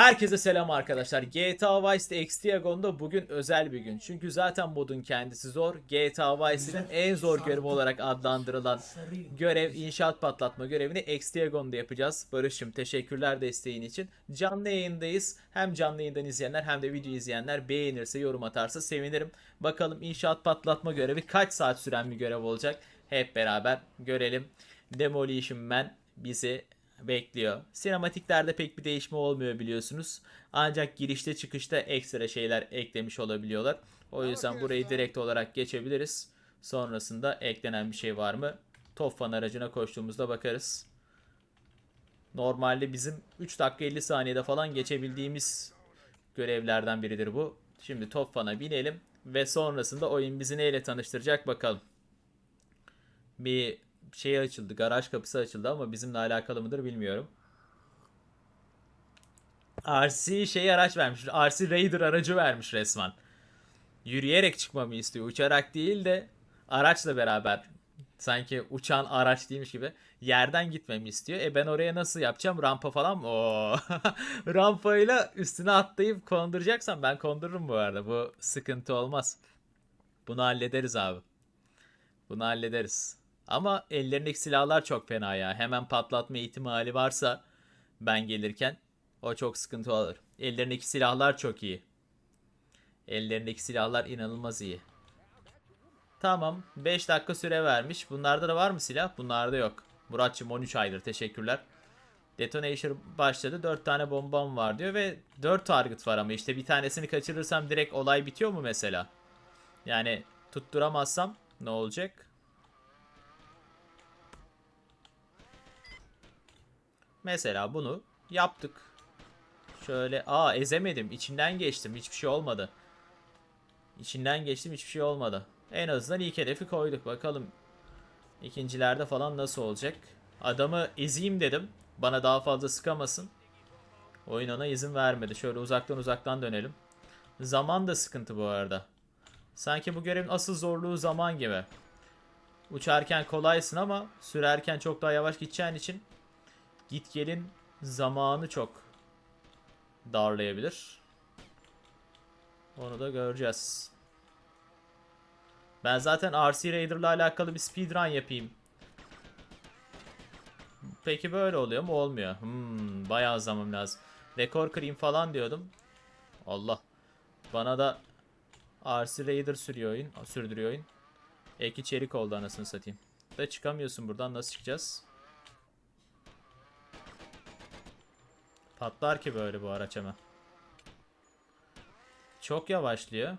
Herkese selam arkadaşlar. GTA Vice'de Extiagon'da bugün özel bir gün. Çünkü zaten modun kendisi zor. GTA Vice'in en zor görevi olarak adlandırılan görev inşaat patlatma görevini Extiagon'da yapacağız. Barış'ım teşekkürler desteğin için. Canlı yayındayız. Hem canlı yayından izleyenler hem de video izleyenler beğenirse yorum atarsa sevinirim. Bakalım inşaat patlatma görevi kaç saat süren bir görev olacak. Hep beraber görelim. Demolition Man bizi bekliyor. Sinematiklerde pek bir değişme olmuyor biliyorsunuz. Ancak girişte çıkışta ekstra şeyler eklemiş olabiliyorlar. O yüzden burayı direkt olarak geçebiliriz. Sonrasında eklenen bir şey var mı? Toffan aracına koştuğumuzda bakarız. Normalde bizim 3 dakika 50 saniyede falan geçebildiğimiz görevlerden biridir bu. Şimdi Toffan'a binelim ve sonrasında oyun bizi neyle tanıştıracak bakalım. Bir şey açıldı, garaj kapısı açıldı ama bizimle alakalı mıdır bilmiyorum. RC şey araç vermiş. RC Raider aracı vermiş resmen. Yürüyerek çıkmamı istiyor. Uçarak değil de araçla beraber. Sanki uçan araç değilmiş gibi. Yerden gitmemi istiyor. E ben oraya nasıl yapacağım? Rampa falan mı? Rampayla üstüne atlayıp konduracaksam ben kondururum bu arada. Bu sıkıntı olmaz. Bunu hallederiz abi. Bunu hallederiz. Ama ellerindeki silahlar çok fena ya. Hemen patlatma ihtimali varsa ben gelirken o çok sıkıntı olur. Ellerindeki silahlar çok iyi. Ellerindeki silahlar inanılmaz iyi. Tamam. 5 dakika süre vermiş. Bunlarda da var mı silah? Bunlarda yok. Muratçım 13 aydır. Teşekkürler. Detonation başladı. 4 tane bombam var diyor ve 4 target var ama işte bir tanesini kaçırırsam direkt olay bitiyor mu mesela? Yani tutturamazsam ne olacak? Mesela bunu yaptık. Şöyle aa ezemedim. İçinden geçtim. Hiçbir şey olmadı. İçinden geçtim hiçbir şey olmadı. En azından ilk hedefi koyduk. Bakalım ikincilerde falan nasıl olacak. Adamı ezeyim dedim. Bana daha fazla sıkamasın. Oyun ona izin vermedi. Şöyle uzaktan uzaktan dönelim. Zaman da sıkıntı bu arada. Sanki bu görevin asıl zorluğu zaman gibi. Uçarken kolaysın ama sürerken çok daha yavaş gideceğin için git gelin zamanı çok darlayabilir. Onu da göreceğiz. Ben zaten RC Raider'la alakalı bir speedrun yapayım. Peki böyle oluyor mu? Olmuyor. Hmm, bayağı zaman lazım. Rekor kırayım falan diyordum. Allah. Bana da RC Raider sürüyor oyun. Sürdürüyor oyun. Ek içerik oldu anasını satayım. Da çıkamıyorsun buradan. Nasıl çıkacağız? Patlar ki böyle bu araç hemen. Çok yavaşlıyor.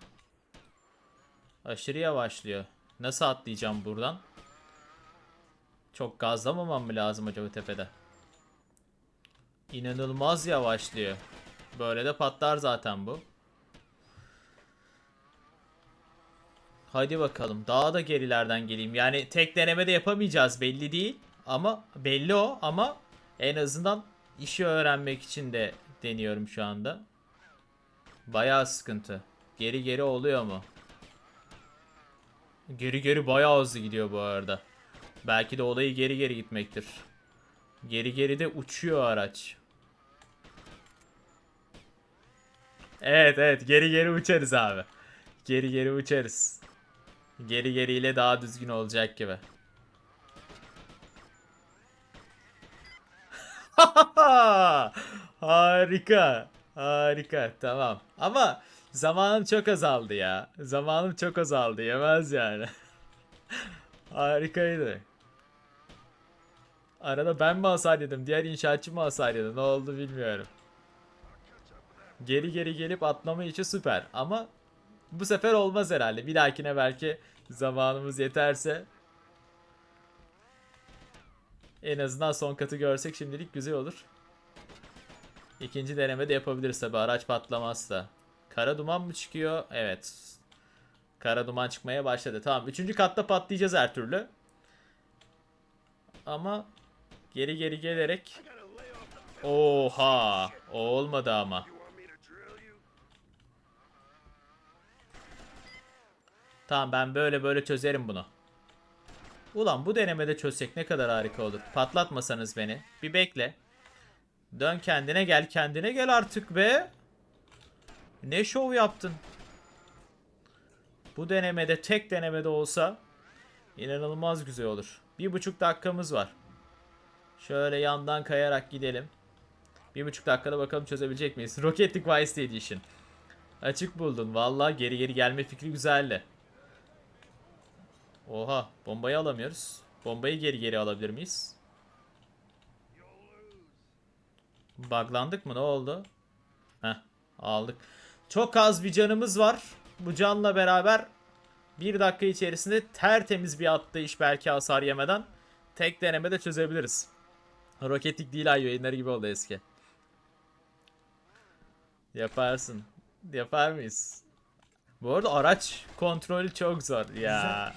Aşırı yavaşlıyor. Nasıl atlayacağım buradan? Çok gazlamamam mı lazım acaba tepede? İnanılmaz yavaşlıyor. Böyle de patlar zaten bu. Hadi bakalım. Daha da gerilerden geleyim. Yani tek denemede yapamayacağız belli değil. Ama belli o ama en azından işi öğrenmek için de deniyorum şu anda. Bayağı sıkıntı. Geri geri oluyor mu? Geri geri bayağı hızlı gidiyor bu arada. Belki de olayı geri geri gitmektir. Geri geri de uçuyor araç. Evet evet geri geri uçarız abi. Geri geri uçarız. Geri geriyle daha düzgün olacak gibi. harika. Harika. Tamam. Ama zamanım çok azaldı ya. Zamanım çok azaldı. Yemez yani. Harikaydı. Arada ben mi hasar yedim? Diğer inşaatçı mı hasar yedi? Ne oldu bilmiyorum. Geri geri gelip atlama içi süper. Ama bu sefer olmaz herhalde. Bir dahakine belki zamanımız yeterse en azından son katı görsek şimdilik güzel olur. İkinci denemede yapabiliriz tabi araç patlamazsa. Kara duman mı çıkıyor? Evet. Kara duman çıkmaya başladı. Tamam. Üçüncü katta patlayacağız her türlü. Ama geri geri gelerek Oha! O olmadı ama. Tamam ben böyle böyle çözerim bunu. Ulan bu denemede çözsek ne kadar harika olur. Patlatmasanız beni. Bir bekle. Dön kendine gel kendine gel artık be. Ne şov yaptın. Bu denemede tek denemede olsa inanılmaz güzel olur. Bir buçuk dakikamız var. Şöyle yandan kayarak gidelim. Bir buçuk dakikada bakalım çözebilecek miyiz? Rocket League Vice Edition. Açık buldun. Vallahi geri geri gelme fikri güzeldi. Oha bombayı alamıyoruz. Bombayı geri geri alabilir miyiz? Buglandık mı ne oldu? Heh aldık. Çok az bir canımız var. Bu canla beraber bir dakika içerisinde tertemiz bir atlayış belki hasar yemeden tek denemede çözebiliriz. Roketik değil ay yayınları gibi oldu eski. Yaparsın. Yapar mıyız? Bu arada araç kontrolü çok zor ya.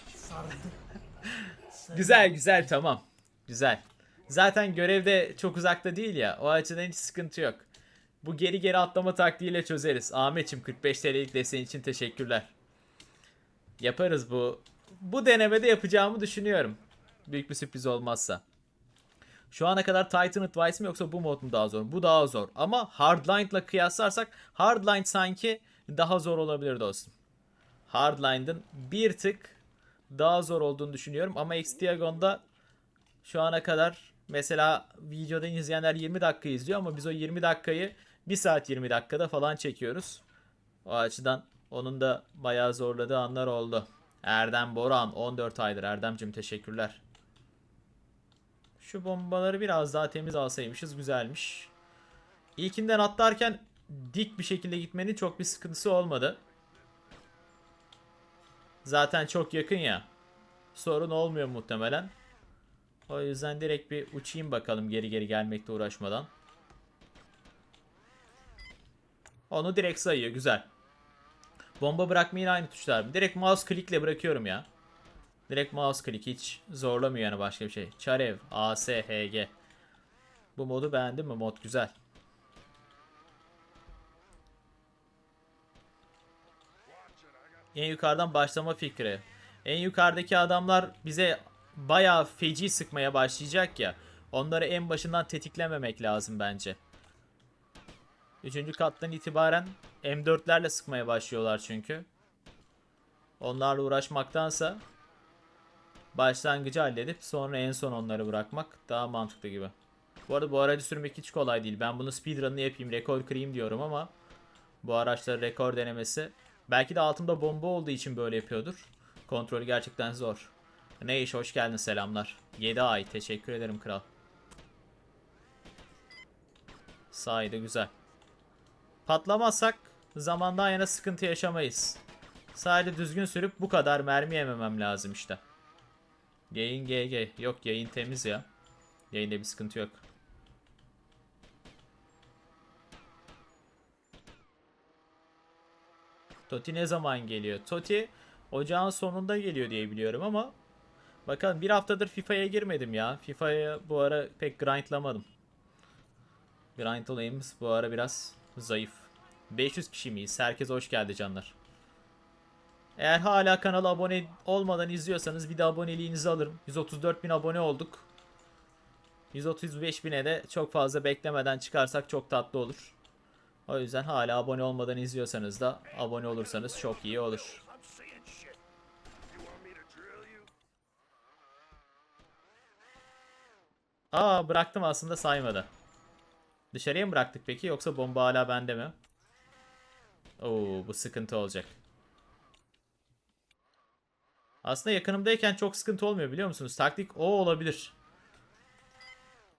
Güzel güzel tamam. Güzel. Zaten görevde çok uzakta değil ya. O açıdan hiç sıkıntı yok. Bu geri geri atlama taktiğiyle çözeriz. Ahmetçim 45 TL'lik desteğin için teşekkürler. Yaparız bu. Bu denemede yapacağımı düşünüyorum. Büyük bir sürpriz olmazsa. Şu ana kadar Titan Advice mi yoksa bu mod mu daha zor? Bu daha zor. Ama Hardline'la kıyaslarsak Hardline sanki daha zor olabilir dostum. Hardline'ın bir tık daha zor olduğunu düşünüyorum ama X-Diagon'da şu ana kadar mesela videodan izleyenler 20 dakika izliyor ama biz o 20 dakikayı 1 saat 20 dakikada falan çekiyoruz. O açıdan onun da bayağı zorladığı anlar oldu. Erdem Boran 14 aydır. Erdemcim teşekkürler. Şu bombaları biraz daha temiz alsaymışız güzelmiş. İlkinden atlarken dik bir şekilde gitmenin çok bir sıkıntısı olmadı. Zaten çok yakın ya. Sorun olmuyor muhtemelen. O yüzden direkt bir uçayım bakalım geri geri gelmekte uğraşmadan. Onu direkt sayıyor. Güzel. Bomba bırakmayın aynı tuşlar? Direkt mouse click'le bırakıyorum ya. Direkt mouse click hiç zorlamıyor yani başka bir şey. Çarev, AS, HG. Bu modu beğendin mi? Mod güzel. En yukarıdan başlama fikri. En yukarıdaki adamlar bize bayağı feci sıkmaya başlayacak ya. Onları en başından tetiklememek lazım bence. Üçüncü kattan itibaren M4'lerle sıkmaya başlıyorlar çünkü. Onlarla uğraşmaktansa başlangıcı halledip sonra en son onları bırakmak daha mantıklı gibi. Bu arada bu aracı sürmek hiç kolay değil. Ben bunu speedrun'ını yapayım, rekor kırayım diyorum ama bu araçların rekor denemesi belki de altımda bomba olduğu için böyle yapıyordur. Kontrolü gerçekten zor. Ne iş hoş geldin selamlar. 7 ay teşekkür ederim kral. Sahide güzel. Patlamazsak zamandan yana sıkıntı yaşamayız. Sadece düzgün sürüp bu kadar mermi yememem lazım işte. Yayın GG. Yok yayın temiz ya. Yayında bir sıkıntı yok. Toti ne zaman geliyor? Toti ocağın sonunda geliyor diye biliyorum ama bakalım bir haftadır FIFA'ya girmedim ya. FIFA'ya bu ara pek grindlamadım. Grind olayımız bu ara biraz zayıf. 500 kişi miyiz? Herkes hoş geldi canlar. Eğer hala kanala abone olmadan izliyorsanız bir de aboneliğinizi alırım. 134 bin abone olduk. 135 bine de çok fazla beklemeden çıkarsak çok tatlı olur. O yüzden hala abone olmadan izliyorsanız da abone olursanız çok iyi olur. Aa bıraktım aslında saymadı. Dışarıya mı bıraktık peki yoksa bomba hala bende mi? Oo bu sıkıntı olacak. Aslında yakınımdayken çok sıkıntı olmuyor biliyor musunuz? Taktik o olabilir.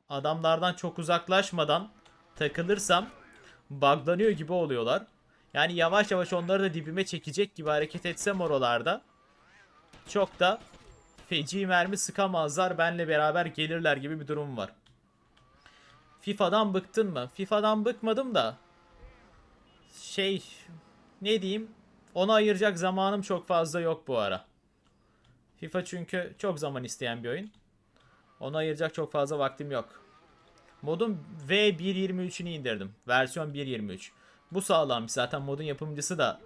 Adamlardan çok uzaklaşmadan takılırsam buglanıyor gibi oluyorlar. Yani yavaş yavaş onları da dibime çekecek gibi hareket etsem oralarda çok da feci mermi sıkamazlar benle beraber gelirler gibi bir durum var. FIFA'dan bıktın mı? FIFA'dan bıkmadım da şey ne diyeyim ona ayıracak zamanım çok fazla yok bu ara. FIFA çünkü çok zaman isteyen bir oyun. Ona ayıracak çok fazla vaktim yok. Modun V1.23'ünü indirdim. Versiyon 1.23. Bu sağlammış. Zaten modun yapımcısı da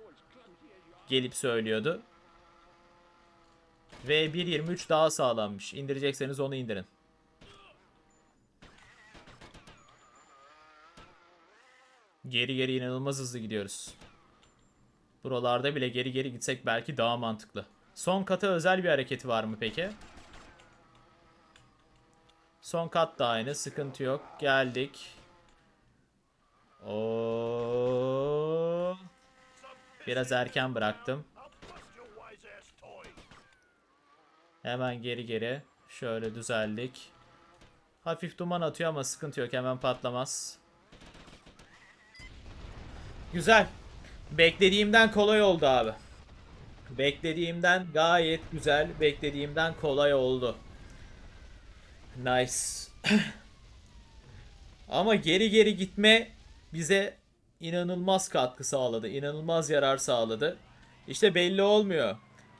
gelip söylüyordu. V1.23 daha sağlammış. İndirecekseniz onu indirin. Geri geri inanılmaz hızlı gidiyoruz. Buralarda bile geri geri gitsek belki daha mantıklı. Son kata özel bir hareketi var mı peki? Son kat da aynı. Sıkıntı yok. Geldik. Oo. Biraz erken bıraktım. Hemen geri geri. Şöyle düzeldik. Hafif duman atıyor ama sıkıntı yok. Hemen patlamaz. Güzel. Beklediğimden kolay oldu abi. Beklediğimden gayet güzel. Beklediğimden kolay oldu. Nice. Ama geri geri gitme bize inanılmaz katkı sağladı. İnanılmaz yarar sağladı. İşte belli olmuyor.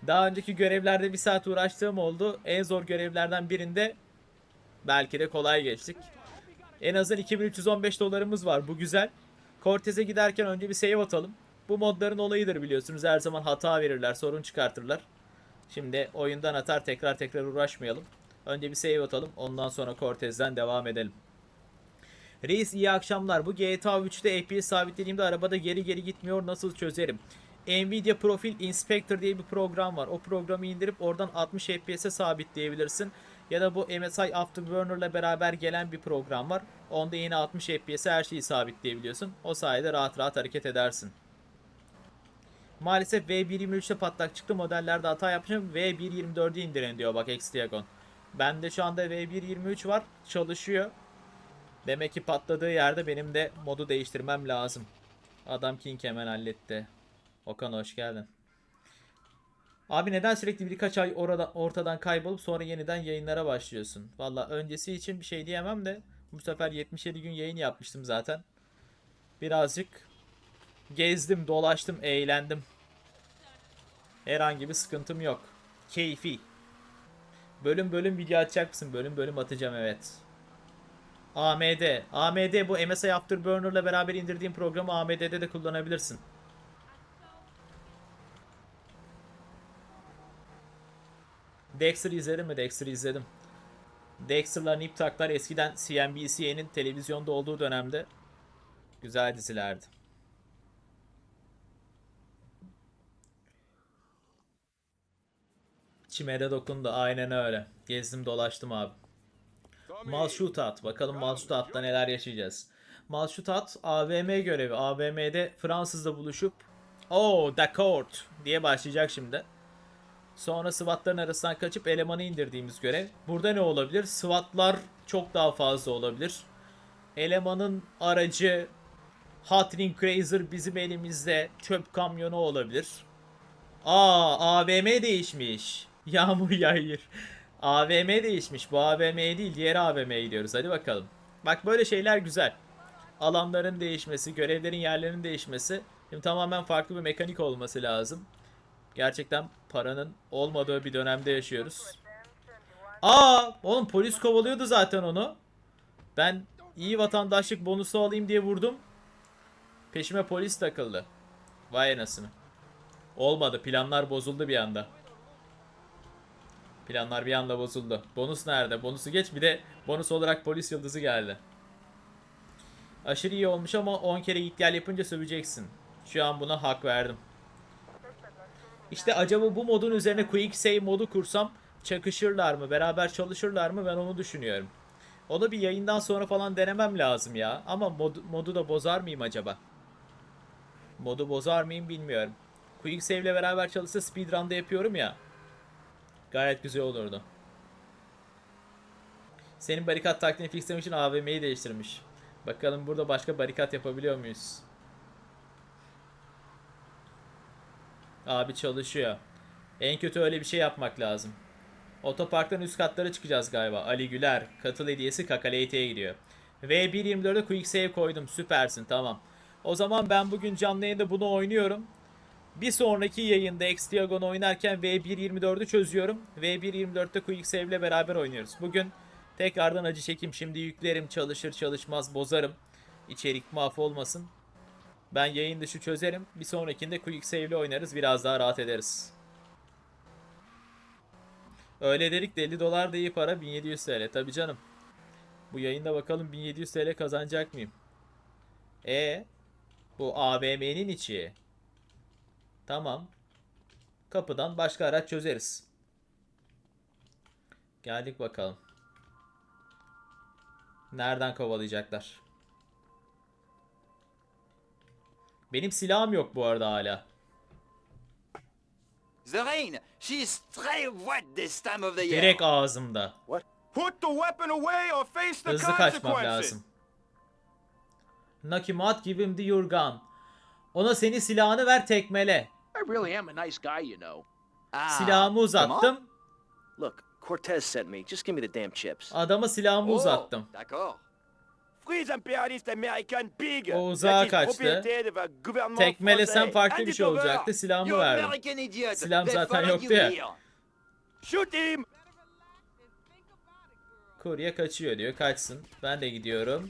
Daha önceki görevlerde bir saat uğraştığım oldu. En zor görevlerden birinde belki de kolay geçtik. En azından 2315 dolarımız var. Bu güzel. Cortez'e giderken önce bir save atalım. Bu modların olayıdır biliyorsunuz. Her zaman hata verirler, sorun çıkartırlar. Şimdi oyundan atar tekrar tekrar uğraşmayalım. Önce bir save atalım. Ondan sonra Cortez'den devam edelim. Reis iyi akşamlar. Bu GTA 3'te FPS sabitlediğimde arabada geri geri gitmiyor. Nasıl çözerim? Nvidia Profile Inspector diye bir program var. O programı indirip oradan 60 FPS'e sabitleyebilirsin. Ya da bu MSI Afterburner'la beraber gelen bir program var. Onda yine 60 FPS'e her şeyi sabitleyebiliyorsun. O sayede rahat rahat hareket edersin. Maalesef V1.23'te patlak çıktı. Modellerde hata yapmışım. V1.24'ü indirin diyor bak Xdiagon. Bende şu anda V1.23 var. Çalışıyor. Demek ki patladığı yerde benim de modu değiştirmem lazım. Adam King hemen halletti. Okan hoş geldin. Abi neden sürekli birkaç ay orada ortadan kaybolup sonra yeniden yayınlara başlıyorsun? Valla öncesi için bir şey diyemem de bu sefer 77 gün yayın yapmıştım zaten. Birazcık gezdim, dolaştım, eğlendim. Herhangi bir sıkıntım yok. Keyfi. Bölüm bölüm video atacak mısın? Bölüm bölüm atacağım evet. AMD. AMD bu MSI Afterburner'la beraber indirdiğim programı AMD'de de kullanabilirsin. Dexter izledin mi? Dexter izledim. Dexter'la Nip Tuck'lar eskiden CNBC'nin televizyonda olduğu dönemde güzel dizilerdi. Çimere dokundu aynen öyle. Gezdim dolaştım abi. Malşutat. Bakalım Malşutat'ta neler yaşayacağız. Malşutat AVM görevi. AVM'de Fransız'la buluşup Oh, d'accord diye başlayacak şimdi. Sonra SWAT'ların arasından kaçıp elemanı indirdiğimiz görev. Burada ne olabilir? SWAT'lar çok daha fazla olabilir. Elemanın aracı Hotring Cruiser bizim elimizde çöp kamyonu olabilir. Aa AVM değişmiş. Yağmur yağıyor. AVM değişmiş. Bu AVM değil diğer AVM'ye gidiyoruz. Hadi bakalım. Bak böyle şeyler güzel. Alanların değişmesi, görevlerin yerlerinin değişmesi. Şimdi tamamen farklı bir mekanik olması lazım. Gerçekten paranın olmadığı bir dönemde yaşıyoruz. Aa, oğlum polis kovalıyordu zaten onu. Ben iyi vatandaşlık bonusu alayım diye vurdum. Peşime polis takıldı. Vay anasını. Olmadı. Planlar bozuldu bir anda. Planlar bir anda bozuldu. Bonus nerede? Bonusu geç bir de bonus olarak polis yıldızı geldi. Aşırı iyi olmuş ama 10 kere git gel yapınca söveceksin. Şu an buna hak verdim. İşte acaba bu modun üzerine Quick Save modu kursam çakışırlar mı? Beraber çalışırlar mı? Ben onu düşünüyorum. Onu bir yayından sonra falan denemem lazım ya. Ama mod, modu da bozar mıyım acaba? Modu bozar mıyım bilmiyorum. Quick Save ile beraber çalışsa speedrun'da yapıyorum ya. Gayet güzel olurdu. Senin barikat taktiğini fixlemek için AVM'yi değiştirmiş. Bakalım burada başka barikat yapabiliyor muyuz? Abi çalışıyor. En kötü öyle bir şey yapmak lazım. Otoparktan üst katlara çıkacağız galiba. Ali Güler. Katıl hediyesi Kakalete'ye gidiyor. V1.24'e quick save koydum. Süpersin tamam. O zaman ben bugün canlı yayında bunu oynuyorum. Bir sonraki yayında X-Diagon oynarken V1.24'ü çözüyorum. V1.24'te Quick Save ile beraber oynuyoruz. Bugün tekrardan acı çekim. Şimdi yüklerim çalışır çalışmaz bozarım. İçerik mahvolmasın. Ben yayın dışı çözerim. Bir sonrakinde Quick Save ile oynarız. Biraz daha rahat ederiz. Öyle dedik de 50 dolar da iyi para 1700 TL. Tabi canım. Bu yayında bakalım 1700 TL kazanacak mıyım? E Bu AVM'nin içi. Tamam. Kapıdan başka araç çözeriz. Geldik bakalım. Nereden kovalayacaklar? Benim silahım yok bu arada hala. The rain, she is très wet this time of the year. Direkt ağzımda. What? Put the weapon away or face the Hızlı kaçmam consequences. lazım. Nakimat give him the your gun. Ona senin silahını ver tekmele. I really am a nice guy, you know. Ah, Silahımı uzattım. Look, Cortez sent me. Just give me the damn chips. Adama silahımı Oh, uzattım. D'accord. Free the imperialist American pig. O that uzağa is kaçtı. Tekmelesem farklı bir şey olacaktı. Silahımı verdim. Silahım zaten yoktu ya. Shoot him. Kurye kaçıyor diyor. Kaçsın. Ben de gidiyorum.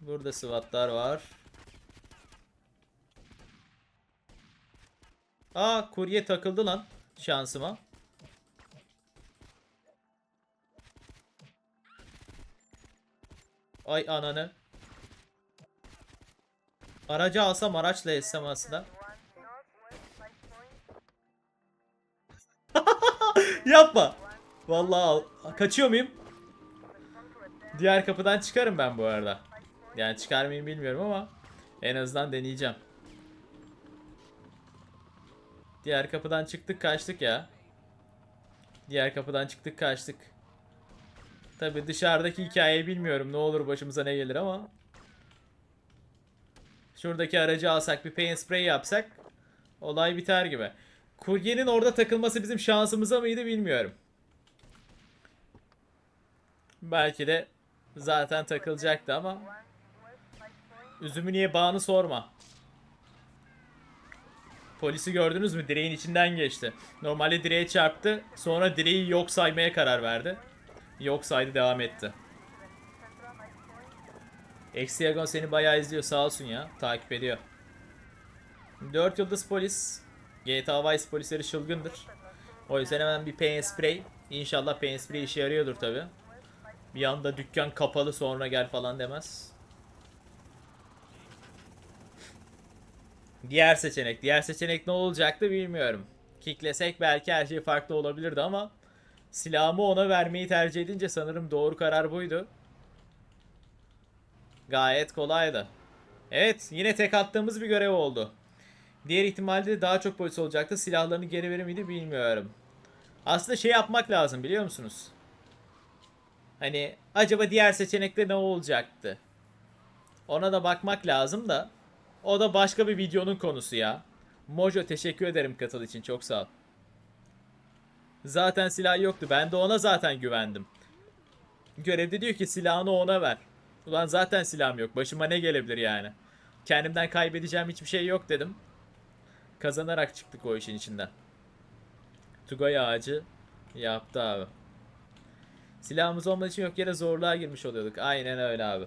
Burada SWAT'lar var. Aa kurye takıldı lan şansıma. Ay ananı. Aracı alsam araçla etsem aslında. Yapma. Vallahi al. Kaçıyor muyum? Diğer kapıdan çıkarım ben bu arada. Yani çıkar mıyım bilmiyorum ama en azından deneyeceğim. Diğer kapıdan çıktık kaçtık ya. Diğer kapıdan çıktık kaçtık. Tabi dışarıdaki hikayeyi bilmiyorum ne olur başımıza ne gelir ama. Şuradaki aracı alsak bir paint spray yapsak olay biter gibi. Kuryenin orada takılması bizim şansımıza mıydı bilmiyorum. Belki de zaten takılacaktı ama üzümü niye bağını sorma. Polisi gördünüz mü? Direğin içinden geçti. Normalde direğe çarptı. Sonra direği yok saymaya karar verdi. Yok saydı devam etti. Exiagon seni bayağı izliyor sağ olsun ya. Takip ediyor. 4 yıldız polis. GTA Vice polisleri çılgındır. O yüzden hemen bir paint spray. İnşallah paint spray işe yarıyordur tabi. Bir anda dükkan kapalı sonra gel falan demez. Diğer seçenek. Diğer seçenek ne olacaktı bilmiyorum. Kicklesek belki her şey farklı olabilirdi ama silahımı ona vermeyi tercih edince sanırım doğru karar buydu. Gayet kolaydı. Evet yine tek attığımız bir görev oldu. Diğer ihtimalde de daha çok polis olacaktı. Silahlarını geri verir miydi bilmiyorum. Aslında şey yapmak lazım biliyor musunuz? Hani acaba diğer seçenekte ne olacaktı? Ona da bakmak lazım da. O da başka bir videonun konusu ya. Mojo teşekkür ederim katıl için çok sağ ol. Zaten silah yoktu. Ben de ona zaten güvendim. Görevde diyor ki silahını ona ver. Ulan zaten silahım yok. Başıma ne gelebilir yani? Kendimden kaybedeceğim hiçbir şey yok dedim. Kazanarak çıktık o işin içinden. Tugay ağacı yaptı abi. Silahımız olmadığı için yok yere zorluğa girmiş oluyorduk. Aynen öyle abi.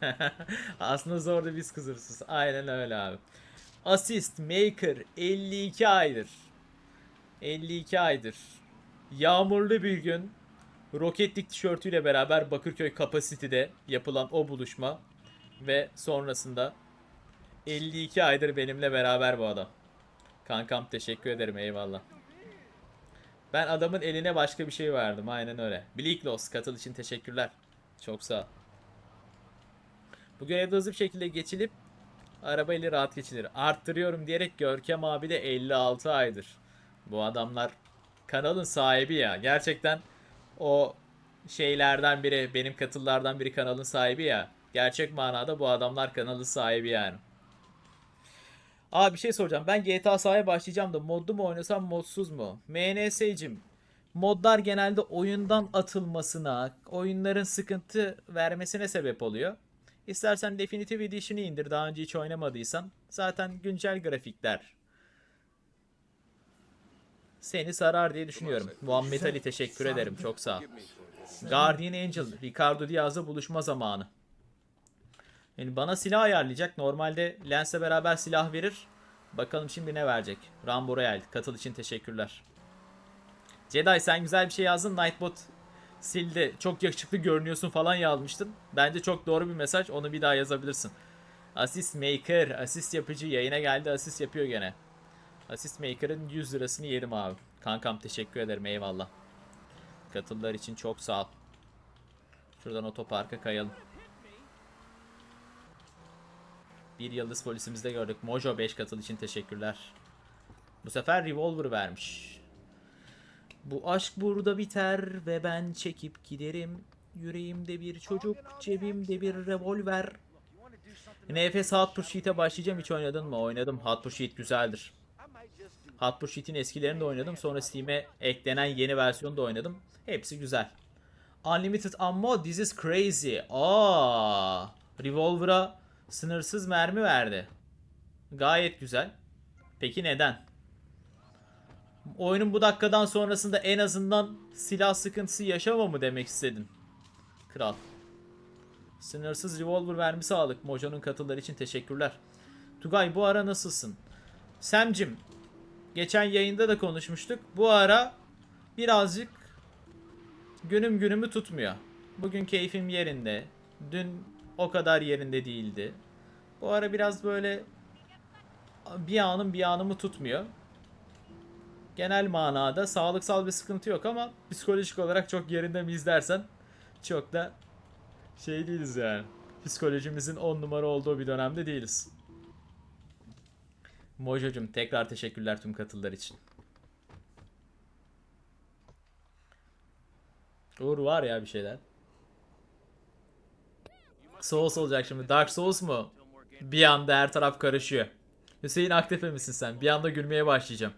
Aslında zordu biz kızırsız. Aynen öyle abi. Assist Maker 52 aydır. 52 aydır. Yağmurlu bir gün Roketlik tişörtüyle beraber Bakırköy Capacity'de yapılan o buluşma ve sonrasında 52 aydır benimle beraber bu adam. Kankam teşekkür ederim eyvallah. Ben adamın eline başka bir şey verdim aynen öyle. Bleaklos katıl için teşekkürler. Çok sağ ol. Bu görevde hızlı bir şekilde geçilip arabayla rahat geçilir. Arttırıyorum diyerek Görkem abi de 56 aydır. Bu adamlar kanalın sahibi ya. Gerçekten o şeylerden biri, benim katıllardan biri kanalın sahibi ya. Gerçek manada bu adamlar kanalın sahibi yani. Aa bir şey soracağım. Ben GTA sahaya başlayacağım da modlu mu oynasam modsuz mu? MNS'cim modlar genelde oyundan atılmasına, oyunların sıkıntı vermesine sebep oluyor. İstersen Definitive Edition'ı indir daha önce hiç oynamadıysan. Zaten güncel grafikler seni sarar diye düşünüyorum. Muhammed Ali teşekkür ederim. Çok sağ ol. Guardian Angel, Ricardo Diaz'la buluşma zamanı. Yani bana silah ayarlayacak. Normalde Lens'le beraber silah verir. Bakalım şimdi ne verecek. Rambo Royale. Katıl için teşekkürler. Jedi sen güzel bir şey yazdın. Nightbot sildi. Çok yakışıklı görünüyorsun falan yazmıştın. Bence çok doğru bir mesaj. Onu bir daha yazabilirsin. Assist Maker, asist yapıcı yayına geldi. Asist yapıyor gene. Assist Maker'ın 100 lirasını yerim abi. Kankam teşekkür ederim eyvallah. Katıllar için çok sağ ol. Şuradan otoparka kayalım. Bir yıldız polisimizde gördük. Mojo 5 katıl için teşekkürler. Bu sefer revolver vermiş. Bu aşk burada biter ve ben çekip giderim. Yüreğimde bir çocuk, cebimde bir revolver. NFS Hot Pursuit'e başlayacağım. Hiç oynadın mı? Oynadım. Hot Pursuit güzeldir. Hot Pursuit'in eskilerini de oynadım. Sonra Steam'e eklenen yeni versiyonu da oynadım. Hepsi güzel. Unlimited Ammo, This is Crazy. Aa, Revolver'a sınırsız mermi verdi. Gayet güzel. Peki neden? Oyunun bu dakikadan sonrasında en azından silah sıkıntısı yaşama mı demek istedin? Kral. Sınırsız revolver vermesi aldık. Mojo'nun katıları için teşekkürler. Tugay bu ara nasılsın? Semcim, geçen yayında da konuşmuştuk. Bu ara birazcık günüm günümü tutmuyor. Bugün keyfim yerinde. Dün o kadar yerinde değildi. Bu ara biraz böyle bir anım bir anımı tutmuyor. Genel manada sağlıksal bir sıkıntı yok ama psikolojik olarak çok yerinde mi izlersen çok da şey değiliz yani. Psikolojimizin 10 numara olduğu bir dönemde değiliz. Mojo'cum tekrar teşekkürler tüm katıllar için. Uğur var ya bir şeyler. Souls olacak şimdi. Dark Souls mu? Bir anda her taraf karışıyor. Hüseyin Aktepe misin sen? Bir anda gülmeye başlayacağım.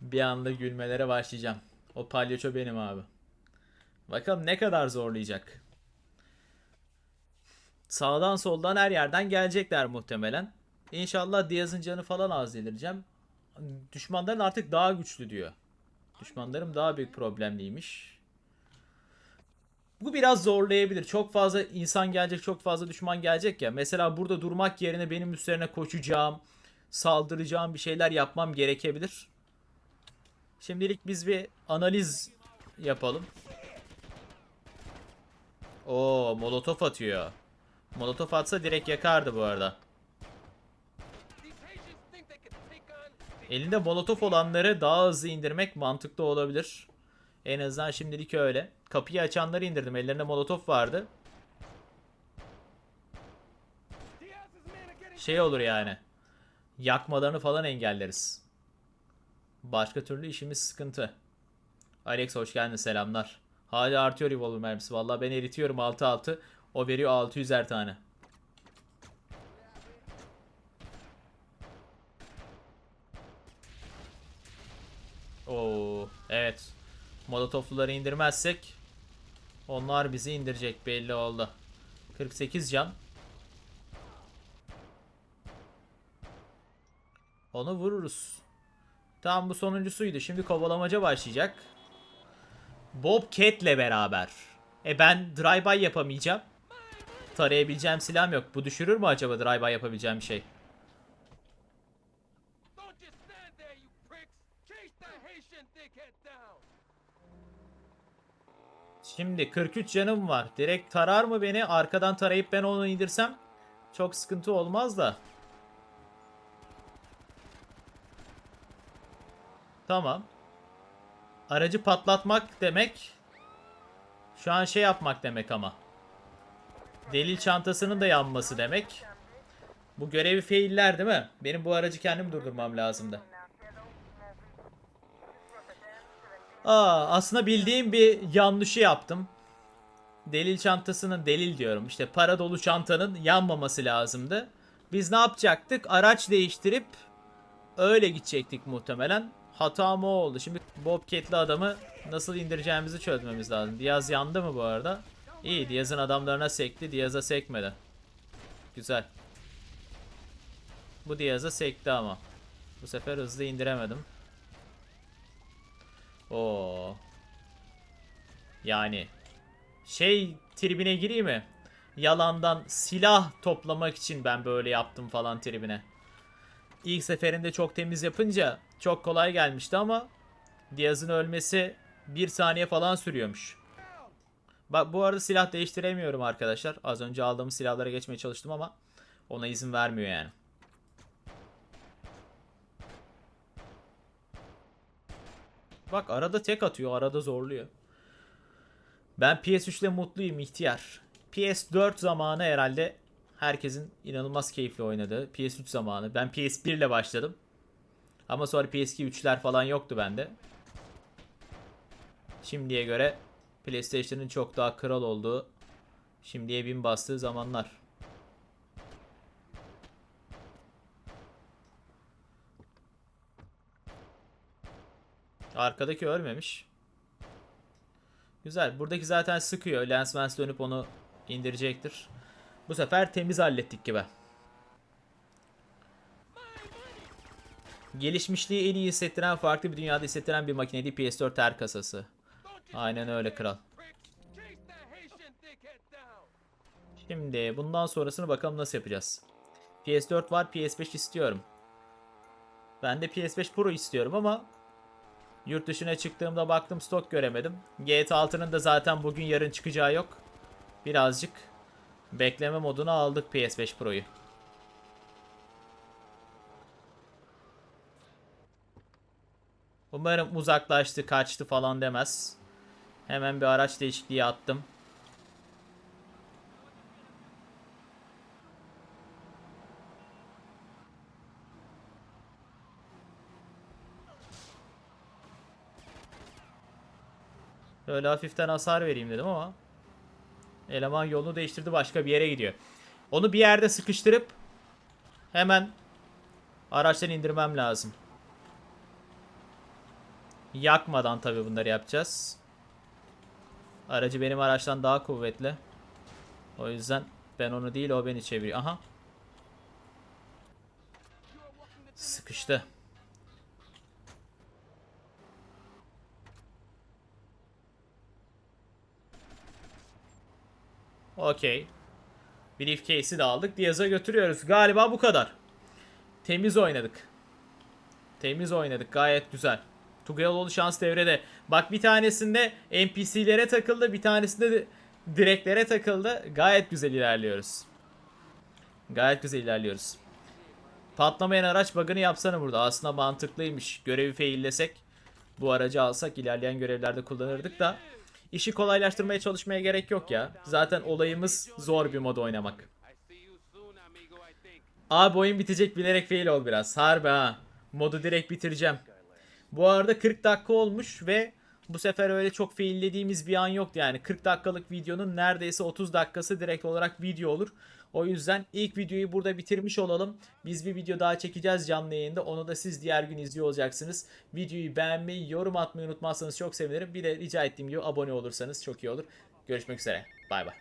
Bir anda gülmelere başlayacağım. O palyaço benim abi. Bakalım ne kadar zorlayacak. Sağdan soldan her yerden gelecekler muhtemelen. İnşallah Diaz'ın canı falan az delireceğim. Düşmanların artık daha güçlü diyor. Düşmanlarım daha büyük problemliymiş. Bu biraz zorlayabilir. Çok fazla insan gelecek, çok fazla düşman gelecek ya. Mesela burada durmak yerine benim üstlerine koşacağım, saldıracağım bir şeyler yapmam gerekebilir. Şimdilik biz bir analiz yapalım. Oo, molotof atıyor. Molotof atsa direkt yakardı bu arada. Elinde molotof olanları daha hızlı indirmek mantıklı olabilir. En azından şimdilik öyle. Kapıyı açanları indirdim. Ellerinde molotof vardı. Şey olur yani. Yakmalarını falan engelleriz. Başka türlü işimiz sıkıntı. Alex hoş geldin selamlar. Hala artıyor revolver mermisi. Vallahi ben eritiyorum 6-6. O veriyor 600'er tane. Oo, evet. Molotofluları indirmezsek onlar bizi indirecek belli oldu. 48 can. Onu vururuz. Tamam bu sonuncusuydu. Şimdi kovalamaca başlayacak. Bobcat'le beraber. E ben drive-by yapamayacağım. Tarayabileceğim silahım yok. Bu düşürür mü acaba drive-by yapabileceğim şey? Şimdi 43 canım var. Direkt tarar mı beni? Arkadan tarayıp ben onu indirsem çok sıkıntı olmaz da. Tamam. Aracı patlatmak demek şu an şey yapmak demek ama. Delil çantasının da yanması demek. Bu görevi failler değil mi? Benim bu aracı kendim durdurmam lazımdı. Aa, aslında bildiğim bir yanlışı yaptım. Delil çantasının delil diyorum. İşte para dolu çantanın yanmaması lazımdı. Biz ne yapacaktık? Araç değiştirip öyle gidecektik muhtemelen. Hatam o oldu. Şimdi Bobcat'li adamı nasıl indireceğimizi çözmemiz lazım. Diaz yandı mı bu arada? İyi. Diaz'ın adamlarına sekti. Diaz'a sekmedi. Güzel. Bu Diaz'a sekti ama. Bu sefer hızlı indiremedim. Oo. Yani şey tribine gireyim mi? Yalandan silah toplamak için ben böyle yaptım falan tribine. İlk seferinde çok temiz yapınca çok kolay gelmişti ama Diaz'ın ölmesi 1 saniye falan sürüyormuş. Bak bu arada silah değiştiremiyorum arkadaşlar. Az önce aldığım silahlara geçmeye çalıştım ama ona izin vermiyor yani. Bak arada tek atıyor, arada zorluyor. Ben PS3'le mutluyum ihtiyar. PS4 zamanı herhalde herkesin inanılmaz keyifli oynadığı PS3 zamanı. Ben PS1 ile başladım. Ama sonra PS2 3'ler falan yoktu bende. Şimdiye göre PlayStation'ın çok daha kral olduğu, şimdiye bin bastığı zamanlar. Arkadaki ölmemiş. Güzel. Buradaki zaten sıkıyor. Lens Mans dönüp onu indirecektir. Bu sefer temiz hallettik gibi. Gelişmişliği en iyi hissettiren, farklı bir dünyada hissettiren bir makineydi PS4 ter kasası. Aynen öyle kral. Şimdi bundan sonrasını bakalım nasıl yapacağız. PS4 var, PS5 istiyorum. Ben de PS5 Pro istiyorum ama yurt dışına çıktığımda baktım stok göremedim. GTA 6'nın da zaten bugün yarın çıkacağı yok. Birazcık bekleme moduna aldık PS5 Pro'yu. Umarım uzaklaştı, kaçtı falan demez. Hemen bir araç değişikliği attım. Böyle hafiften hasar vereyim dedim ama eleman yolunu değiştirdi başka bir yere gidiyor. Onu bir yerde sıkıştırıp hemen araçtan indirmem lazım. Yakmadan tabi bunları yapacağız. Aracı benim araçtan daha kuvvetli. O yüzden ben onu değil o beni çeviriyor. Aha. Sıkıştı. Okey. Briefcase'i de aldık. Diaz'a götürüyoruz. Galiba bu kadar. Temiz oynadık. Temiz oynadık. Gayet güzel. Tugayaloğlu şans devrede. Bak bir tanesinde NPC'lere takıldı. Bir tanesinde de direklere takıldı. Gayet güzel ilerliyoruz. Gayet güzel ilerliyoruz. Patlamayan araç bug'ını yapsana burada. Aslında mantıklıymış. Görevi faillesek bu aracı alsak ilerleyen görevlerde kullanırdık da işi kolaylaştırmaya çalışmaya gerek yok ya. Zaten olayımız zor bir mod oynamak. Abi oyun bitecek bilerek fail ol biraz. Harbi ha. Modu direkt bitireceğim. Bu arada 40 dakika olmuş ve bu sefer öyle çok faillediğimiz bir an yoktu. Yani 40 dakikalık videonun neredeyse 30 dakikası direkt olarak video olur. O yüzden ilk videoyu burada bitirmiş olalım. Biz bir video daha çekeceğiz canlı yayında. Onu da siz diğer gün izliyor olacaksınız. Videoyu beğenmeyi, yorum atmayı unutmazsanız çok sevinirim. Bir de rica ettiğim gibi abone olursanız çok iyi olur. Görüşmek üzere. Bay bay.